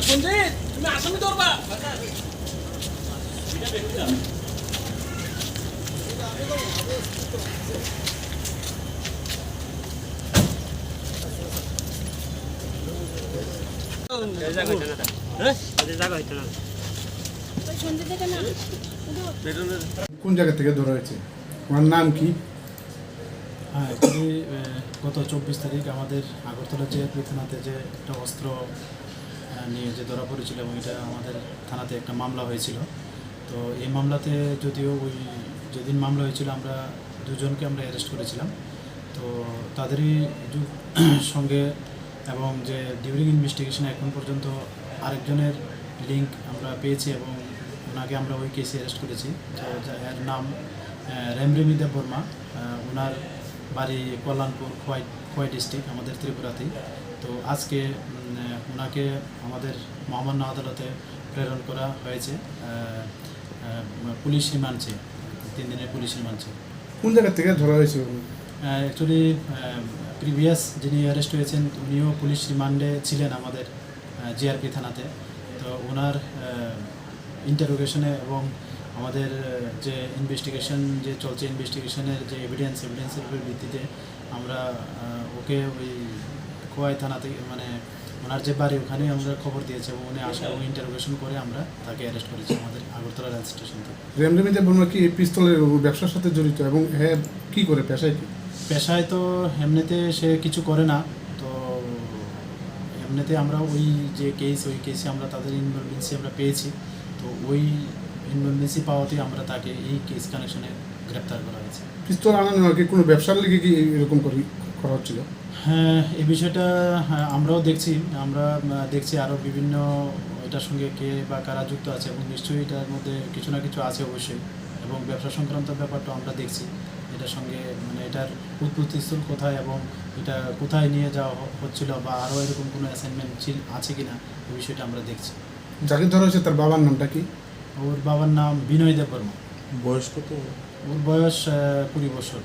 সঞ্জিত তুমি আসামি ধরবা কোন জায়গা থেকে ধরা হয়েছে? ওনার নাম কি? হ্যাঁ অ্যাকচুয়ালি গত চব্বিশ তারিখ আমাদের আগরতলা জিআরপি থানাতে যে একটা অস্ত্র নিয়ে যে ধরা পড়েছিল এবং এটা আমাদের থানাতে একটা মামলা হয়েছিল। তো এই মামলাতে যদিও ওই যেদিন মামলা হয়েছিল, আমরা দুজনকে আমরা অ্যারেস্ট করেছিলাম। তো তাদেরই সঙ্গে এবং যে ডিউরিং ইনভেস্টিগেশন এখন পর্যন্ত আরেকজনের লিঙ্ক আমরা পেয়েছি এবং ওনাকে আমরা ওই কেসে অ্যারেস্ট করেছি। এর নাম রেমরেমি দেব বর্মা। ওনার বাড়ি কল্যাণপুর খোয়াই খোয়াই ডিস্ট্রিক্ট আমাদের ত্রিপুরাতেই। তো আজকে ওনাকে আমাদের মহামান্য আদালতে প্রেরণ করা হয়েছে। পুলিশ রিমান্ডে তিন দিনের পুলিশ রিমান্ডে কোন জায়গা থেকে ধরা হয়েছে? অ্যাকচুয়ালি প্রিভিয়াস যিনি অ্যারেস্ট হয়েছেন, উনিও পুলিশ রিমান্ডে ছিলেন আমাদের জিআরপি থানাতে। তো ওনার ইন্টারোগেশনে এবং আমাদের যে ইনভেস্টিগেশন যে চলছে ইনভেস্টিগেশনের যে এভিডেন্স এভিডেন্সের উপর ভিত্তিতে আমরা ওকে ওই খোয়াই থানা থেকে মানে ওনার যে বাড়ি ওখানেই আমরা খবর দিয়েছি এবং উনি আসা এবং ইন্টারোগেশন করে আমরা তাকে অ্যারেস্ট করেছি আমাদের আগরতলা রেল স্টেশন থেকে। রেমরেমি দেব বর্মা কি পিস্তলের ব্যবসার সাথে জড়িত এবং হ্যাঁ কী করে, পেশায় কি? পেশায় তো এমনিতে সে কিছু করে না তো এমনিতে আমরা ওই যে কেস ওই কেসে আমরা তাদের ইনভলভেন্সি আমরা পেয়েছি তো ওই ইনভলভেন্সি পাওয়াতে আমরা তাকে এই কেস কানেকশনে গ্রেপ্তার করা হয়েছে। পিস্তল আনানো আর কি? কোনো ব্যবসার লিগে কি এরকম করি করা হচ্ছিল? হ্যাঁ এই বিষয়টা হ্যাঁ, আমরাও দেখছি আমরা দেখছি আরও বিভিন্ন এটার সঙ্গে কে বা কারা যুক্ত আছে এবং নিশ্চয়ই এটার মধ্যে কিছু না কিছু আছে অবশ্যই এবং ব্যবসা সংক্রান্ত ব্যাপারটা আমরা দেখছি। এটার সঙ্গে মানে এটার উৎপত্তিস্থল কোথায় এবং এটা কোথায় নিয়ে যাওয়া হচ্ছিল বা আরও এরকম কোনো অ্যাসাইনমেন্ট ছিল আছে কি না এই বিষয়টা আমরা দেখছি। যাকে ধরা হয়েছে তার বাবার নামটা কি? ওর বাবার নাম বিনয় দেব বর্মা। বয়স কত? ওর বয়স কুড়ি বছর।